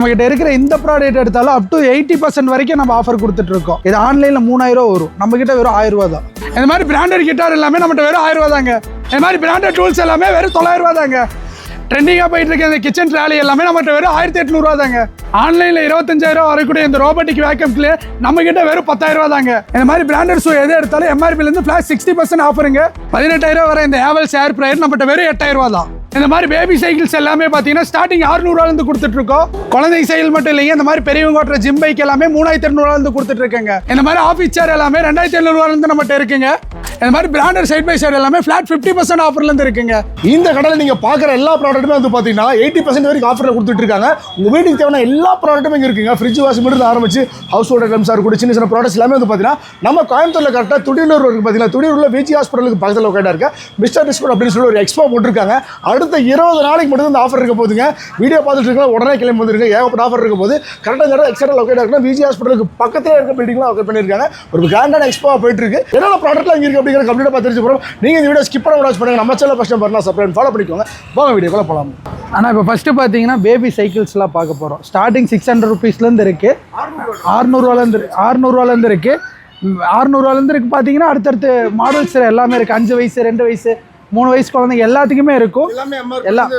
நம்மகிட்ட இருக்கிற இந்த ப்ராடக்ட் எடுத்தாலும் அப் டு எயிட்டி பர்சன்ட் வரைக்கும் நம்ம ஆஃபர் கொடுத்துட்டு இருக்கோம் இது ஆன்லைனில் மூணாயிரம் ரூபா வரும். நம்ம கிட்ட வெறும் ஆயிரம் ரூபா தான். இந்த மாதிரி பிராண்டட் கிட்டார் எல்லாமே நம்மகிட்ட வெறும் ஆயிரம் ரூபா தாங்க. இந்த மாதிரி பிராண்டட் டூல்ஸ் எல்லாமே வெறும் தொள்ளாயிரம் ரூபா தாங்க. ட்ரெண்டிங்காக போயிட்டு இருக்க இந்த கிச்சன் ட்ராலி எல்லாமே நம்மகிட்ட வெறும் ஆயிரத்தி எட்நூறுவா தாங்க. ஆன்லைனில் இருபத்தஞ்சாயிரம் வரக்கூடிய இந்த ரோபோட்டிக் வேக்கம் கிளியர் நம்ம கிட்ட வெறும் பத்தாயிரம் ரூபா தாங்க. இந்த மாதிரி பிராண்டட் ஷூ எது எடுத்தாலும் எம்ஆர்பிலேருந்து ஃபிளாட் சிக்ஸ்டி பர்சன்ட் ஆஃபருங்க பதினெட்டாயிரம் வர இந்த ஹேவல்ஸ் ஏர் ப்ரையர் நம்மகிட்ட வெறும் எட்டாயிரம் ரூபா தான். இந்த மாதிரி பேபி சைக்கிள்ஸ் எல்லாமே பார்த்தீங்கன்னா ஸ்டார்டிங் அறுநூறுவாலேருந்து கொடுத்துட்டு இருக்கோம் குழந்தை சைக்கிள் மட்டும் இல்லைங்க இந்த மாதிரி பெரியவங்க ஓட்டுற ஜிம் பைக் எல்லாமே மூணாயிரத்தி எண்ணூறுவாலேருந்து கொடுத்துட்டு இருக்கேங்க இந்த மாதிரி ஆஃபீஸ் சேர் எல்லாமே ரெண்டாயிரத்தி எழுநூறுவாலேருந்து நம்மகிட்ட இருக்குங்க. இந்த மாதிரி பிராண்டட் சைட் பை சைடு எல்லாமே ஃபிளாட் ஃபிஃப்டி பர்சன்ட் ஆஃபர்லேருந்து இருக்குங்க. இந்த கடையில் நீங்க பார்க்குற எல்லா ப்ராடக்ட்டுமே வந்து பார்த்தீங்கன்னா எயிட்டி பர்சன்ட் வரைக்கும் ஆஃபரில் கொடுத்துட்டு இருக்காங்க. உங்க வீட்டுக்கு தேவையான எல்லா ப்ராடக்ட்டுமே இங்க இருக்குங்க. ஃப்ரிட்ஜ் வாஷிங் மட்டும் ஆரம்பிச்சு ஹவுஸ் ஹோல்ட் ஐட்டம்ஸ் இருக்கக்கூடிய சின்ன சின்ன ப்ராடக்ட்ஸ் எல்லாமே வந்து பார்த்தீங்கன்னா நம்ம கோயம்புத்தூர்ல கரெக்டாக துடியூர் இருக்கு பார்த்தீங்கன்னா துடியூரில் விஜி ஹாஸ்பிட்டலுக்கு பக்கத்தில் லொக்கேட்டாக இருக்கு. மிஸ்டர் டிஸ்கவுண்ட் அப்படின்னு சொல்லி ஒரு எக்ஸ்போ போட்டிருக்காங்க. அடுத்த இருபது நாளைக்கு மட்டும் இந்த ஆஃபர் இருக்க போதுங்க வீடியோ பார்த்துட்டு இருக்கலாம் உடனே கிளம்பி வந்துருங்க. ஏகப்பட்ட ஆஃபர் இருக்க போது கரெக்டாக இந்த இடம் எக்ஸ்ட்ரா லொக்கேட்டாக இருக்குன்னா விஜி ஹாஸ்பிட்டலுக்கு பக்கத்தில் இருக்க பில்டிங்லாம் லொக்கேட் பண்ணியிருக்காங்க. ஒரு கிராண்டான எக்ஸ்போ போயிட்டு இருக்கு. என்னென்ன ப்ராடக்ட்லாம் இங்கே இருக்கு அப்படிங்கிற கம்ப்ளீட்டாக பார்த்து தெரிஞ்சு போகிறோம் நீங்கள் இந்த வீடியோ ஸ்கிப் பண்ண வாட்ச் பண்ணுங்க. நம்ம சேனல் ஃபஸ்ட் பண்ணலாம் சப்ஸ்கிரைப் ஃபாலோ பண்ணிக்கோங்க. வாங்க வீடியோக்குள்ள போகலாம் ஆனால் இப்போ ஃபஸ்ட்டு பார்த்தீங்கன்னா பேபி சைக்கிள்ஸ்லாம் பார்க்க போகிறோம் ஸ்டார்டிங் சிக்ஸ் ஹண்ட்ரட் ருபீஸ்லேருந்து இருக்குது ஆறுநூறுவாலேருந்து ஆறுநூறுவாலேருந்து இருக்குது ஆறுநூறுவாலேருந்து இருக்குது பார்த்தீங்கன்னா அடுத்தடுத்து மாடல்ஸ் எல்லாமே இருக்குது அஞ்சு வயசு ரெண்டு வயசு மூணு வயசு குழந்தைங்க எல்லாத்துக்குமே இருக்கும். எல்லாமே எல்லாம்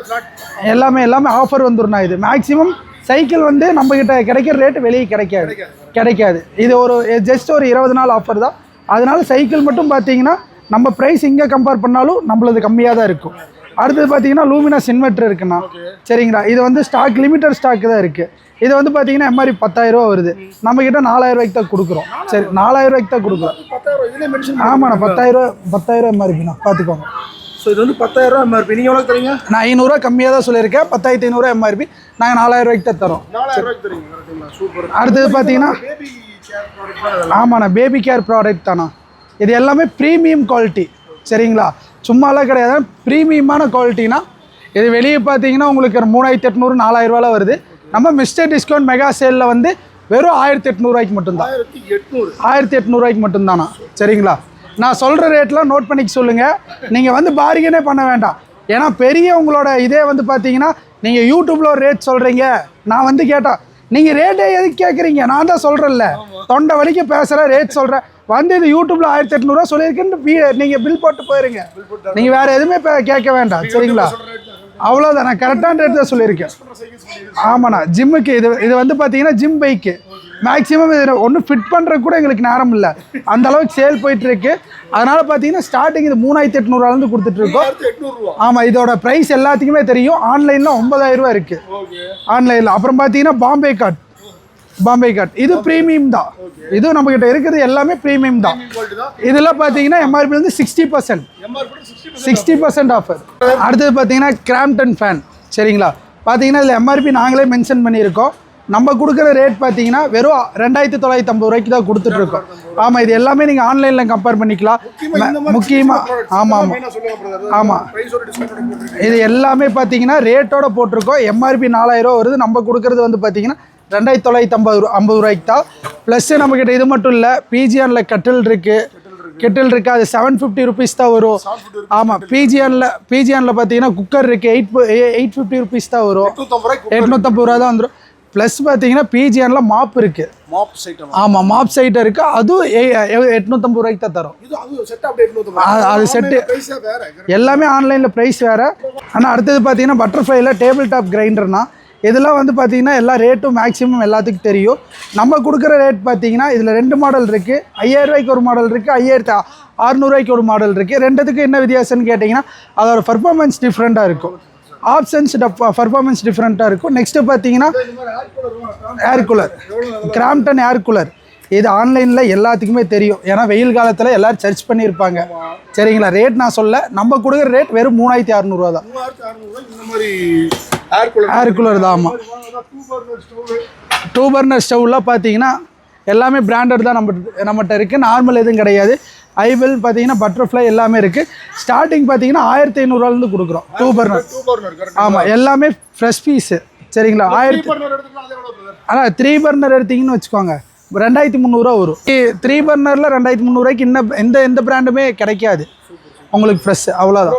எல்லாமே எல்லாமே ஆஃபர் வந்துடும் இது. மேக்ஸிமம் சைக்கிள் வந்து நம்மக்கிட்ட கிடைக்கிற ரேட்டு வெளியே கிடைக்காது. கிடைக்காது. இது ஒரு ஜஸ்ட் ஒரு இருபது நாள் ஆஃபர் தான். அதனால சைக்கிள் மட்டும் பார்த்தீங்கன்னா நம்ம ப்ரைஸ் இங்கே கம்பேர் பண்ணாலும் நம்மளது கம்மியாக தான் இருக்கும். அடுத்தது பார்த்தீங்கன்னா லூமினஸ் இன்வெர்டர் இருக்குண்ணா. சரிங்களா? இது வந்து ஸ்டாக் லிமிட்டட் ஸ்டாக் தான் இருக்குது இது வந்து பார்த்தீங்கன்னா எம்ஆர்பி பத்தாயிரரூவா வருது. நம்மக்கிட்ட நாலாயிரம் ரூபாய்க்கு தான் கொடுக்குறோம். சரி நாலாயிரம் ரூபாய்க்கு தான் கொடுக்குறோம். ஆமாண்ணா பத்தாயிரரூவா பத்தாயிரம் எம்ஆர்பிண்ணா பார்த்துக்கோங்க. ஸோ இது வந்து பத்தாயிரம் ரூபா எம்ஆர்பி நீங்கள் எவ்வளோ தரீங்க? நான் ஐநூறுரூவா கம்மியாக தான் சொல்லியிருக்கேன். பத்தாயிரத்தி ஐநூறுரூவா எம்ஆர்பி நாங்கள் நாலாயிரம் ரூபாய்க்கு தான் தரோம் சூப்பர் அடுத்தது பார்த்தீங்கன்னா ஆமாண்ணா பேபி கேர் ப்ராடக்ட் தானா இது எல்லாமே ப்ரீமியம் குவாலிட்டி சரிங்களா? சும்மாலாம் கிடையாது. ப்ரீமியமான குவாலிட்டினா இது வெளியே பார்த்தீங்கன்னா உங்களுக்கு ஒரு மூணாயிரத்தி எட்நூறு நாலாயிரரூவால வருது. நம்ம மிஸ்டர் டிஸ்கவுண்ட் மெகா சேலில் வந்து வெறும் ஆயிரத்தி எட்நூறுவாய்க்கு மட்டும்தான். ஆயிரத்தி எட்நூறு. ஆயிரத்தி எட்நூறுவாய்க்கு மட்டும்தானா? சரிங்களா? நான் சொல்கிற ரேட்லாம் நோட் பண்ணிக்க சொல்லுங்கள் நீங்கள் வந்து பார்கனே பண்ண வேண்டாம். ஏன்னா பெரிய உங்களோட இதே வந்து பார்த்தீங்கன்னா நீங்கள் யூடியூப்பில் ஒரு ரேட் சொல்கிறீங்க நான் வந்து கேட்டேன் நீங்கள் ரேட்டே எதுக்கு கேட்குறீங்க நான் தான் சொல்கிறேன்ல தொண்டை வலிக்கு பேசுகிறேன் ரேட் சொல்கிறேன் வந்து இது யூடியூப்பில் ஆயிரத்தி எட்நூறுவா சொல்லியிருக்குன்னு நீங்கள் பில் போட்டு போயிருங்க. நீங்கள் வேறு எதுவுமே பே- கேட்க வேண்டாம். சரிங்களா? அவ்வளோதான் நான் கரெக்டான ரேட் தான் சொல்லியிருக்கேன். ஆமாண்ணா. ஜிம்முக்கு இது இது வந்து பார்த்தீங்கன்னா ஜிம் பைக்கு மேக்ஸிமம் இது ஒன்றும் ஃபிட் பண்ணுறதுக்கு கூட எங்களுக்கு நேரம் இல்லை. அந்த அளவுக்கு சேல் போயிட்டு இருக்கு. அதனால பார்த்தீங்கன்னா ஸ்டார்டிங் இது மூணாயிரத்தி எட்நூறுவாலேருந்து கொடுத்துட்டு இருக்கோம். ஆயிரத்தி எட்நூறுவா. ஆமாம் இதோட ப்ரைஸ் எல்லாத்துக்குமே தெரியும். ஆன்லைனில் ஒன்பதாயிரம் ரூபா இருக்குது ஆன்லைனில் அப்புறம் பார்த்தீங்கன்னா பாம்பே காட் பாம்பே காட் இது ப்ரீமியம் தான். இது நம்மக்கிட்ட இருக்கிறது எல்லாமே ப்ரீமியம் தான். குவாலிட்டி தான். இதில் பார்த்தீங்கன்னா எம்ஆர்பிலேருந்து sixty percent MRP sixty percent offer அடுத்தது பார்த்தீங்கன்னா கிராம்டன் ஃபேன் சரிங்களா? பார்த்தீங்கன்னா இதில் எம்ஆர்பி நாங்களே மென்ஷன் பண்ணியிருக்கோம். நம்ம கொடுக்குற ரேட் பார்த்தீங்கன்னா வெறும் ரெண்டாயிரத்தி தொள்ளாயிரத்தி ஐம்பது ரூபாய்க்கு தான் கொடுத்துட்ருக்கோம். ஆமாம் இது எல்லாமே நீங்கள் ஆன்லைனில் கம்பேர் பண்ணிக்கலாம். முக்கியமாக ஆமாம் ஆமாம் ஆமாம் இது எல்லாமே பார்த்தீங்கன்னா ரேட்டோட போட்டிருக்கோம். எம்ஆர்பி நாலாயிரம் வருது. நம்ம கொடுக்குறது வந்து பார்த்தீங்கன்னா ரெண்டாயிரத்தி தொள்ளாயிரத்தி ஐம்பது ரூ ஐம்பது ரூபாய்க்கு தான். ப்ளஸ் நம்மக்கிட்ட இது மட்டும் இல்லை பிஜிஆனில் கட்டில் இருக்குது கெட்டில் இருக்குது அது செவன் ஃபிஃப்டி ருபீஸ் தான் வரும். ஆமாம் பிஜிஆனில் பிஜிஆனில் பார்த்தீங்கன்னா குக்கர் இருக்குது எயிட் எயிட் ஃபிஃப்டி ருபீஸ் தான் வரும். எட்நூற்றம்பது ரூபா தான் வந்துடும் ப்ளஸ் பார்த்தீங்கன்னா பிஜிஆனில் மாப் இருக்குது மாப் சைட்டம் ஆமாம் மாப் சைட் இருக்குது அதுவும் எ- எட்நூற்றம்பது ரூபாய்க்கு தான் தரும். அது செட் எட்நூத்தம்பது வேற எல்லாமே ஆன்லைனில் ப்ரைஸ் வேறு. ஆனால் அடுத்தது பார்த்தீங்கன்னா பட்டர்ஃப்ளைல டேபிள் டாப் கிரைண்டர்னா இதெல்லாம் வந்து பார்த்தீங்கன்னா எல்லா ரேட்டும் மேக்ஸிமம் எல்லாத்துக்கும் தெரியும். நம்ம கொடுக்குற ரேட் பார்த்தீங்கன்னா இதில் ரெண்டு மாடல் இருக்குது ஐயாயிரம் ரூபாய்க்கு ஒரு மாடல் இருக்குது ஐயாயிரத்தி அறுநூறுவாய்க்கு ஒரு மாடல் இருக்குது ரெண்டுத்துக்கும் என்ன வித்தியாசம்னு கேட்டிங்கன்னா அதோட பர்ஃபார்மன்ஸ் டிஃப்ரெண்ட்டாக இருக்கும். ஆப்ஷன்ஸ் பர்ஃபார்மன்ஸ் டிஃப்ரெண்ட்டாக இருக்கும். நெக்ஸ்ட்டு பார்த்தீங்கன்னா air cooler Crompton air cooler இது ஆன்லைனில் எல்லாத்துக்குமே தெரியும். ஏன்னா வெயில் காலத்தில் எல்லோரும் சர்ச் பண்ணியிருப்பாங்க. சரிங்களா? ரேட் நான் சொல்ல நம்ம கொடுக்குற ரேட் வெறும் மூணாயிரத்தி அறநூறுவா தான். ஏர் கூலர் தான் ஆமாம் டூ பர்னர் ஸ்டவ்லாம் பார்த்தீங்கன்னா எல்லாமே பிராண்டட் தான் நம்ம நம்மகிட்ட இருக்குது நார்மல் எதுவும் கிடையாது. ஐவெல் பார்த்தீங்கன்னா பட்டர்ஃப்ளை எல்லாமே இருக்குது ஸ்டார்டிங் பார்த்தீங்கன்னா ஆயிரத்தி ஐநூறுவாலேருந்து கொடுக்குறோம். டூ பர்னர் ஆமாம் எல்லாமே ஃப்ரெஷ் பீஸு சரிங்களா? ஆயிரத்தி ஆனால் த்ரீ பர்னர் எடுத்தீங்கன்னு வச்சுக்கோங்க. ரெண்டாயிரத்தி முந்நூறுரூவா வரும். த்ரீ பர்னரில் ரெண்டாயிரத்தி முந்நூறுவாய்க்கு இன்னும் எந்த எந்த பிராண்டுமே கிடைக்காது. உங்களுக்கு ஃப்ரெஷ் அவ்வளோதான்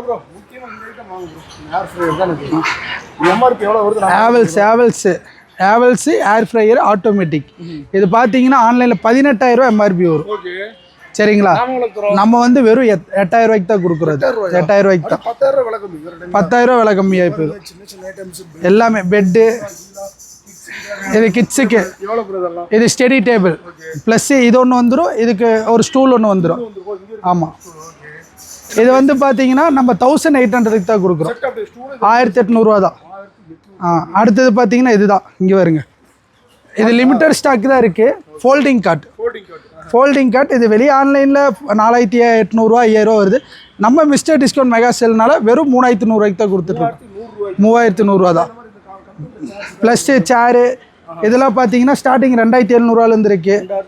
நான் Havells Havells Havells air fryer automatic இது பார்த்தீங்கன்னா ஆன்லைனில் பதினெட்டாயிரம் எம்ஆர்பி வரும். ஓகே சரிங்களா? நம்ம வந்து வெறும் எட் எட்டாயிரம் ரூபாய்க்கு தான் கொடுக்குறது. எட்டாயிரம் ரூபாய்க்கு தான். பத்தாயிரம் ரூபாய் விலை கம்மியாக ஐட்டம்ஸ் எல்லாமே பெட்டு இது கிட்ஸுக்கு இது ஸ்டெடி டேபிள் ப்ளஸ் இது ஒன்று வந்துடும் இதுக்கு ஒரு ஸ்டூல் ஒன்று வந்துடும் ஆமாம் இது வந்து பார்த்தீங்கன்னா நம்ம தௌசண்ட் எயிட் ஹண்ட்ரடுக்கு தான் கொடுக்குறோம். ஆயிரத்தி எட்நூறுவா தான். ஆ அடுத்தது பார்த்தீங்கன்னா இதுதான். இங்கே வருங்க இது லிமிட்டட் ஸ்டாக் தான் இருக்குது ஃபோல்டிங் கார்ட் ஃபோல்டிங் கட் இது வெளியே ஆன்லைனில் நாலாயிரத்தி எட்நூறுரூவா ஐயாயிரம் வருது. நம்ம மிஸ்டர் டிஸ்கவுண்ட் மெகா சேல்னால வெறும் மூணாயிரத்தி நூறுரூவாய்க்கு தான் கொடுத்துட்ருக்கோம் மூவாயிரத்தி நூறுரூவா தான். ப்ளஸ்ஸு சேரு இதெல்லாம் பார்த்தீங்கன்னா ஸ்டார்டிங் ரெண்டாயிரத்தி எழுநூறுவாலேருந்து இருக்குது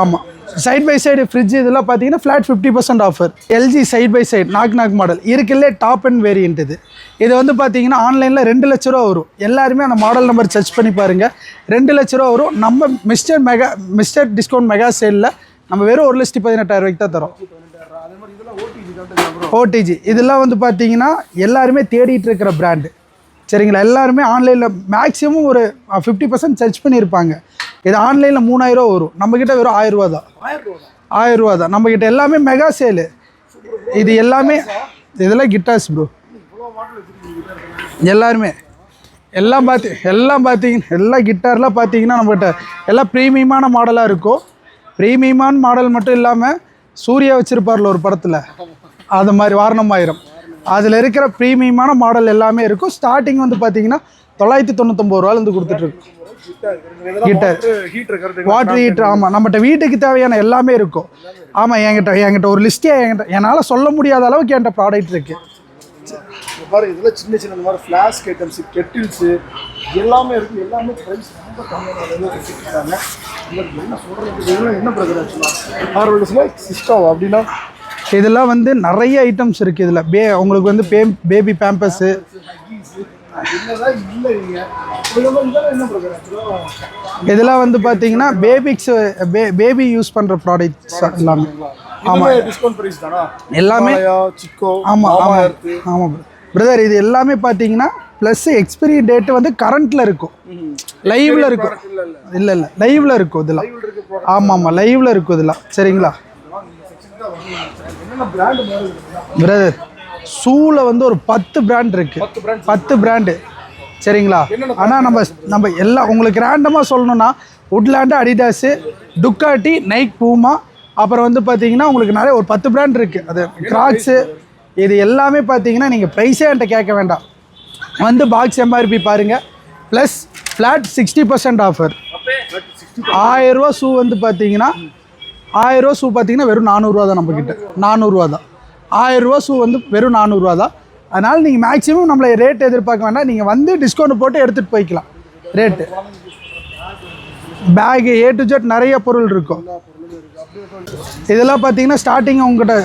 ஆமாம் சைட் பை சைடு ஃப்ரிட்ஜ் இதெல்லாம் பார்த்தீங்கன்னா flat fifty percent offer LG side by side knock knock model இருக்குல்லே top and variant இது. இது வந்து பார்த்தீங்கன்னா ஆன்லைனில் ரெண்டு லட்ச ரூபா வரும். எல்லாருமே அந்த மாடல் நம்பர் சர்ச் பண்ணி பாருங்கள் ரெண்டு லட்ச ரூபா வரும். நம்ம mister mega mister discount mega சேலில் நம்ம வெறும் ஒரு லட்சத்தி பதினெட்டாயிரம் ரூபாய்க்கு தான் தரோம். ஓடிஜி இதெல்லாம் வந்து பார்த்தீங்கன்னா எல்லாருமே தேடிட்டு இருக்கிற பிராண்டு சரிங்களா? எல்லாருமே ஆன்லைனில் மேக்ஸிமம் ஒரு ஃபிஃப்டி பர்சன்ட் சர்ச் பண்ணியிருப்பாங்க. இது ஆன்லைனில் மூணாயிரம் வரும். நம்மக்கிட்ட வெறும் ஆயிரரூவா தான். ஆயிரரூவா தான். நம்மக்கிட்ட எல்லாமே மெகா சேலு இது எல்லாமே இதெல்லாம் கிட்டாஸ் ப்ரோ எல்லாருமே. எல்லாம் பார்த்து எல்லாம் பார்த்தீங்கன்னா எல்லா கிட்டார்லாம் பார்த்தீங்கன்னா நம்மகிட்ட எல்லாம் ப்ரீமியமான மாடலாக இருக்கும். ப்ரீமியமான மாடல் மட்டும் இல்லாமல் சூர்யா வச்சிருப்பார்ல ஒரு படத்தில். அது மாதிரி வாரணம் ஆயிரம் அதில் இருக்கிற ப்ரீமியமான மாடல் எல்லாமே இருக்கும். ஸ்டார்டிங் வந்து பார்த்தீங்கன்னா தொள்ளாயிரத்தி தொண்ணூத்தொம்பது ரூபாலேருந்து கொடுத்துட்ருக்கு ஹீட்டர் வாட்டர் ஹீட்டர் ஆமாம் நம்மகிட்ட வீட்டுக்கு தேவையான எல்லாமே இருக்கும். ஆமாம் என்கிட்ட என்கிட்ட ஒரு லிஸ்ட்டே என்கிட்ட என்னால் சொல்ல முடியாத அளவுக்கு என்கிட்ட ப்ராடக்ட் இருக்குது பாரு இதெல்லாம் சின்ன சின்ன இந்த மாதிரி ஃப்ளாஸ்க் ஐட்டம்ஸ் கெட்டில்ஸ் எல்லாமே இருக்கு. எல்லாமே ப்ரைஸ் ரொம்ப கம்மியான என்ன இதெல்லாம் என்ன ஆக்சுவலாக ஆர்வல்ஸ்ல சிஸ்டம் அப்படின்னா இதெல்லாம் வந்து நிறைய ஐட்டம்ஸ் இருக்குது இதில். பே உங்களுக்கு வந்து பே பேபி நீங்க இதெல்லாம் வந்து பார்த்தீங்கன்னா பேபிக்ஸ் பேபி யூஸ் பண்ணுற ப்ராடக்ட்ஸ் எல்லாமே. ஆமாம் டிஸ்கவுண்ட் ப்ரைஸ் தானா? எல்லாமே சிக்கோ ஆமாம் மாமா ஆமாம் ஆமாம் பிரதர் இது எல்லாமே பார்த்தீங்கன்னா ப்ளஸ் எக்ஸ்பிரி டேட் வந்து கரண்ட்டில் இருக்கும். லைவில் இருக்கும். இல்லை இல்லை. லைவில் இருக்கும் இதெல்லாம். ஆமாம் ஆமாம் லைவில் இருக்கும் இதெல்லாம். சரிங்களா? பிரதர் ஷூவில் வந்து ஒரு பத்து பிராண்ட் இருக்கு. பத்து பிராண்டு சரிங்களா? ஆனால் நம்ம நம்ம எல்லாம் உங்களுக்கு ரேண்டமாக சொல்லணும்னா Woodland Adidas Ducati Nike Puma அப்புறம் வந்து பார்த்தீங்கன்னா உங்களுக்கு நிறைய ஒரு பத்து பிராண்ட் இருக்குது அது கிராக்ஸு இது எல்லாமே பார்த்தீங்கன்னா நீங்கள் ப்ரைஸே என்கிட்ட கேட்க வேண்டாம். வந்து பாக்ஸ் எம்ஆர்பி பாருங்கள் plus flat sixty percent offer ஆயிரரூவா ஷூ வந்து பார்த்தீங்கன்னா ஆயிரரூவா ஷூ பார்த்தீங்கன்னா வெறும் நானூறுரூவா தான் நம்மக்கிட்ட நானூறுரூவா தான். ஆயிரரூவா ஷூ வந்து வெறும் நானூறுரூவா தான். அதனால் நீங்கள் மேக்ஸிமம் நம்மளை ரேட் எதிர்பார்க்க வேண்டாம். நீங்கள் வந்து டிஸ்கவுண்ட் போட்டு எடுத்துகிட்டு போய்க்கலாம். Rate bag A to Z நிறைய பொருள் இருக்கும். இதெல்லாம் பார்த்தீங்கன்னா ஸ்டார்டிங் உங்கள்கிட்ட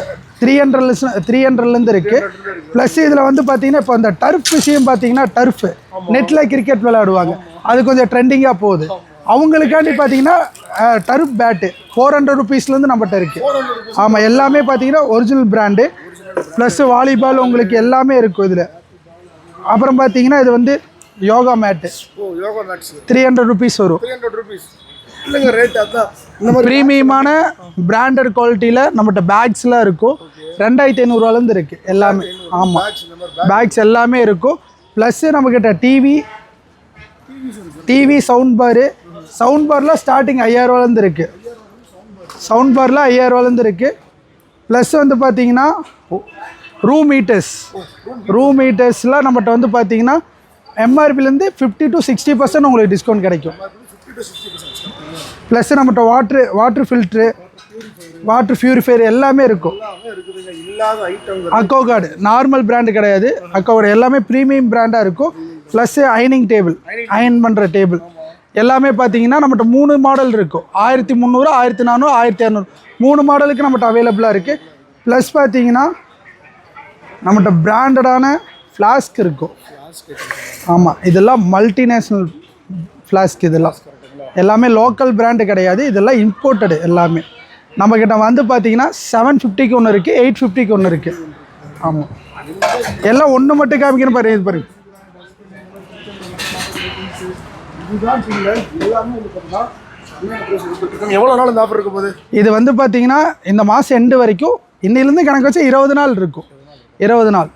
த்ரீ ஹண்ட்ரட்ல த்ரீ ஹண்ட்ரட்லேருந்து இருக்குது ப்ளஸ் இதில் வந்து பார்த்தீங்கன்னா இப்போ அந்த டர்ஃப் விஷயம் பார்த்தீங்கன்னா டர்ஃப் நெட்டில் கிரிக்கெட் விளையாடுவாங்க. அது கொஞ்சம் ட்ரெண்டிங்காக போகுது. அவங்களுக்காண்டி பார்த்தீங்கன்னா டர்ஃப் பேட்டு ஃபோர் ஹண்ட்ரட் ருபீஸ்லேருந்து நம்மகிட்ட இருக்குது ஆமாம் எல்லாமே பார்த்தீங்கன்னா ஒரிஜினல் பிராண்டு ப்ளஸ் வாலிபால் உங்களுக்கு எல்லாமே இருக்கும் இதில். அப்புறம் பார்த்தீங்கன்னா இது வந்து yoga mat three hundred rupees வரும். இல்லைங்க ரேட் அதான். இந்த மாதிரி ப்ரீமியமான பிராண்டட் குவாலிட்டியில் நம்மகிட்ட பேக்ஸ்லாம் இருக்கும். ரெண்டாயிரத்தி ஐநூறுரூவாலேருந்து இருக்குது எல்லாமே. ஆமாம் பேக்ஸ் எல்லாமே இருக்கும். ப்ளஸ்ஸு நம்மக்கிட்ட TV TV sound bar sound பாரில் ஸ்டார்டிங் ஐயாயிரரூவாலேருந்து இருக்குது சவுண்ட் பாரில் ஐயாயிரரூவாலேருந்து இருக்குது ப்ளஸ் வந்து பார்த்தீங்கன்னா ரூம் ஹீட்டர்ஸ் ரூம் ஹீட்டர்ஸ்லாம் நம்மகிட்ட வந்து பார்த்தீங்கன்னா எம்ஆர்பிலேருந்து ஃபிஃப்டி டு சிக்ஸ்டி பர்சன்ட் உங்களுக்கு டிஸ்கவுண்ட் கிடைக்கும். ப்ளஸ் நம்மகிட்ட water water filter water purifier எல்லாமே இருக்கும். அக்கோ கார்டு நார்மல் பிராண்டு கிடையாது. அக்கோ கார்டு எல்லாமே ப்ரீமியம் பிராண்டாக இருக்கும். ப்ளஸ் அயனிங் டேபிள் அயன் பண்ணுற டேபிள் எல்லாமே பார்த்தீங்கன்னா நம்மகிட்ட மூணு மாடல் இருக்கும். ஆயிரத்தி முந்நூறு ஆயிரத்தி நானூறு ஆயிரத்தி இரநூறு மூணு மாடலுக்கு நம்மகிட்ட அவைலபிளாக இருக்குது ப்ளஸ் பார்த்தீங்கன்னா நம்மகிட்ட பிராண்டடான ஃப்ளாஸ்க் இருக்கும். ஆமாம் இதெல்லாம் மல்டிநேஷ்னல் ஃப்ளாஸ்க் இதெல்லாம். எல்லாமே லோக்கல் பிராண்டு கிடையாது. இதெல்லாம் இம்போர்ட்டடு எல்லாமே. நம்மக்கிட்ட வந்து பார்த்தீங்கன்னா செவன் ஃபிஃப்டிக்கு ஒன்று இருக்குது எயிட் ஃபிஃப்டிக்கு ஒன்று இருக்குது ஆமாம் எல்லாம் ஒன்று மட்டும் காமிக்கணும் பாருங்க இது பாருங்க. எவ்வளோ நாள் இந்த ஆஃபர் இருக்க போகுது? இது வந்து பார்த்தீங்கன்னா இந்த மாதம் எண்டு வரைக்கும் இன்னிலேருந்து கணக்கு வச்சு இருபது நாள் இருக்கும். இருபது நாள்.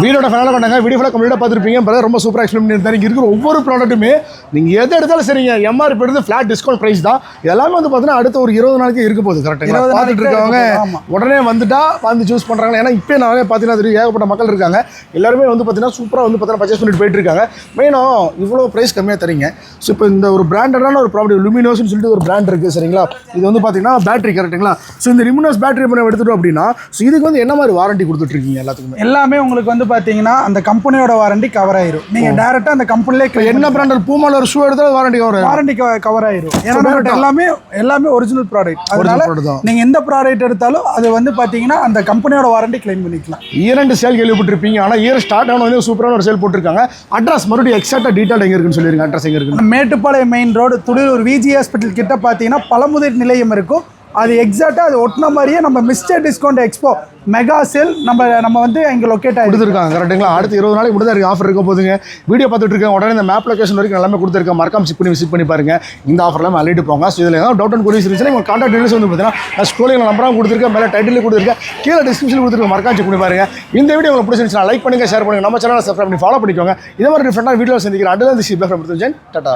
வீடியோட ஃபைனலாக பண்ணாங்க வீடியோ ஃபுல்லாக கம்ப்ளீட்டாக பார்த்துருப்பீங்க. பல ரொம்ப சூப்பராக எக்ஸ்பிளைன் பண்ணியிருந்தாரு இங்கே இருக்கிற ஒவ்வொரு ப்ராடக்ட்டுமே நீங்கள் எது எடுத்தாலும் சரிங்க. எம்ஆர்பி எடுத்து ஃப்ளாட் டிஸ்கவுண்ட் ப்ரைஸ் தான். எல்லாமே வந்து பார்த்தீங்கன்னா அடுத்த ஒரு இருபது நாளைக்கு இருக்க போகுது. கரெக்டாக 20 பார்த்துட்டு நாளைக்கு இருக்கவங்க இருக்க போகுது, ஆமா. உடனே வந்துட்டா வந்து சூஸ் பண்ணுறாங்க ஏன்னா இப்போ நானே பார்த்தீங்கன்னா தெரியும் ஏகப்பட்ட மக்கள் இருக்காங்க. எல்லாருமே வந்து பார்த்தீங்கன்னா சூப்பராக வந்து பார்த்தீங்கன்னா பர்ச்சேஸ் பண்ணிட்டு போயிட்டு இருக்காங்க. மெயினாக இவ்வளோ ப்ரைஸ் கம்மியாக தரீங்க. ஸோ இப்போ இந்த ஒரு பிராண்டடான ஒரு ப்ராடக்ட் லுமினோஸ்னு சொல்லிட்டு ஒரு பிராண்ட் இருக்குது சரிங்களா? இது வந்து பார்த்தீங்கன்னா பேட்டரி கரெக்ட்டுங்களா ஸோ இந்த லுமினோஸ் பேட்டரி நம்ம எடுத்துட்டோம் அப்படின்னா ஸோ இதுக்கு வந்து என்ன மாதிரி வாரண்டி கொடுத்துட்ருக்கீங்க எல்லாத்துக்குமே. எல்லாமே உங்களுக்கு வந்து பார்த்தீங்கன்னா அந்த கம்பெனியோட வாரண்டி கவர் ஆயிரும். நீங்கள் டேரெக்டாக அந்த கம்பெனிலே என்ன பிராண்டட் பூமால ஒரு ஷூ எடுத்தாலும் வாரண்டி கவர் வாரண்டி கவர் ஆயிரும். ஏன்னா எல்லாமே எல்லாமே ஒரிஜினல் ப்ராடக்ட் அதனால. நீங்கள் எந்த ப்ராடக்ட் எடுத்தாலும் அது வந்து பார்த்தீங்கன்னா அந்த கம்பெனியோட வாரண்டி கிளைம் பண்ணிக்கலாம். இரண்டு சேல் கேள்விப்பட்டிருப்பீங்க. ஆனால் இயர் ஸ்டார்ட் ஆன வந்து சூப்பரான ஒரு சேல் போட்டிருக்காங்க. அட்ரஸ் மறுபடியும் எக்ஸாக்டாக டீட்டெயில் எங்கே இருக்குன்னு சொல்லிருங்க அட்ரஸ் எங்கே இருக்குன்னு. Mettupalayam main road Thudiyalur Viji hospital கிட்ட பார்த்தீங்கன்னா பழமுதிர் நிலையம் இருக்கும். அது எக்ஸாக்டாக அது ஒட்டின மாதிரியே நம்ம mister discount expo mega sale நம்ம நம்ம வந்து இங்கே லொக்கேட் ஆகிடுது கொடுத்துருக்காங்க அடுத்த அடுத்து இருபது நாளைக்கு மட்டும் தான் ஆஃபர் இருக்க போதுங்க வீடியோ பார்த்துட்டு இருக்கேன். உடனே இந்த மேப் லொக்கேஷன் வரைக்கும் எல்லாமே கொடுத்துருக்கேன். மறக்காம செக் பண்ணி விசிட் பண்ணி பாருங்க. இந்த ஆஃபர்லாம் அள்ளிட்டு போங்க. ஸோ இதில் ஏதாவது டவுட் அண்ட் கொரிஸ் இருந்துச்சுன்னா உங்கள் கான்டாக்ட் டீடைல்ஸ் வந்து பார்த்தீங்கன்னா நான் ஸ்கூலில் நம்பராக கொடுத்துருக்கேன். மேலே டைட்டில் கொடுத்துருக்கேன். கீழே டிஸ்கிரிப்ஷன் கொடுத்துருக்கேன். மறக்காம செக் பண்ணி பாருங்க. இந்த வீடியோ உங்களுக்கு பிடிச்சிருந்துச்சுன்னா லைக் பண்ணுங்க ஷேர் பண்ணுங்க. நம்ம சேனலை சப்ஸ்கிரைப் பண்ணி ஃபாலோ பண்ணிக்கோங்க. இதே மாதிரி டிஃப்ரெண்டாக வீடியோ சந்திக்கிறேன். அடுத்த தி சி டாட்டா